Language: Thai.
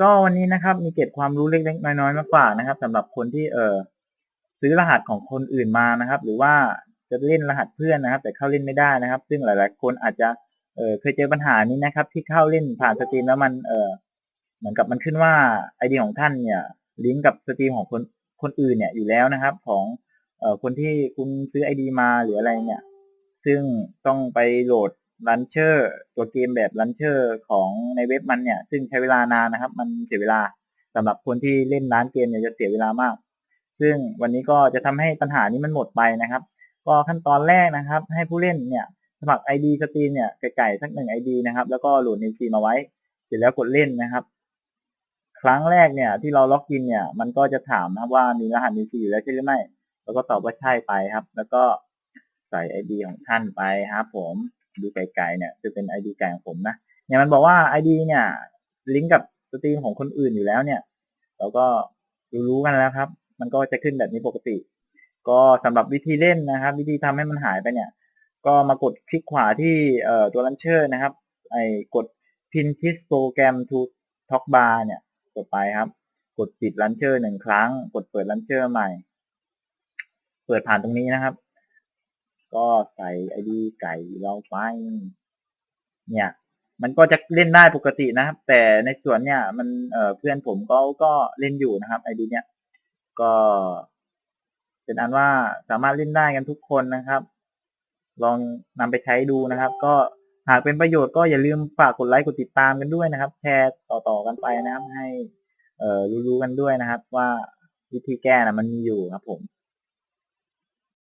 ก็วันนี้นะครับมีเกร็ดความรู้เล็กๆน้อยๆมาฝานะครับสำหรับคนที่เออซื้อรหัสของคนอื่นมานะครับ หรือว่าจะเล่นรหัสเพื่อนนะครับ แต่เข้าเล่นไม่ได้นะครับ ซึ่งหลาย ๆ คนอาจจะเออเคยเจอปัญหานี้นะครับ ที่เข้าเล่นผ่านสตรีมแล้วมันเออเหมือนกับมันขึ้นว่าไอดีของท่านเนี่ย ลิงก์กับสตรีมของคนคนอื่นเนี่ยอยู่แล้วนะครับ ของเออคนที่คุณซื้อไอดีมาหรืออะไรเนี่ย ซึ่งต้องไปโหลด ลันเชอร์ตัวเกมแบบลันเชอร์ของในเว็บมันเนี่ย ซึ่งใช้เวลานานนะครับ มันเสียเวลาสำหรับคนที่เล่นร้านเกมเนี่ยจะเสียเวลามาก ซึ่งวันนี้ก็จะทำให้ปัญหานี้มันหมดไปนะครับ ก็ขั้นตอนแรกนะครับ ให้ผู้เล่นเนี่ยสมัคร ID สตรีมเนี่ยไก่ๆสักหนึ่ง ID นะครับ แล้วก็โหลด NC มาไว้ เสร็จแล้วกดเล่นนะครับ ครั้งแรกเนี่ย ที่เราล็อกอินเนี่ย มันก็จะถามนะครับว่ามีรหัส NC อยู่แล้วใช่หรือไม่ แล้วก็ตอบว่าใช่ไปครับ แล้วก็ใส่ ID ของท่านไปครับผม ดูไกลๆเนี่ยจะเป็น ID ไก่ของผมนะเนี่ยมันบอกว่า ID เนี่ยลิงก์กับสตรีมของคนอื่นอยู่แล้วเนี่ย เราก็รู้ๆกันแล้วครับ มันก็จะขึ้นแบบนี้ปกติ ก็สำหรับวิธีเล่นนะครับ วิธีทำให้มันหายไปเนี่ย ก็มากดคลิกขวาที่เอ่อตัวลันเชอร์นะครับ ไอ้กด pin this program to talk bar เนี่ยกดไปครับ กดปิดลันเชอร์หนึ่งครั้ง กดเปิดลันเชอร์ใหม่ เปิดผ่านตรงนี้นะครับ ก็ใส่ ID ไก่เราไป เนี่ย มันก็จะเล่นได้ปกตินะครับ แต่ในส่วนเนี่ย มันเออเพื่อนผมก็ก็เล่นอยู่นะครับ ID เนี่ย ก็ เป็นอันว่าสามารถเล่นได้กันทุกคนนะครับ ลองนำไปใช้ดูนะครับ ก็หากเป็นประโยชน์ก็อย่าลืมฝากกดไลค์กดติดตามกันด้วยนะครับ แชร์ต่อๆกันไปนะครับ ให้ เออรู้ๆกันด้วยนะครับ ว่าวิธีแก้นะมันมีอยู่ครับผม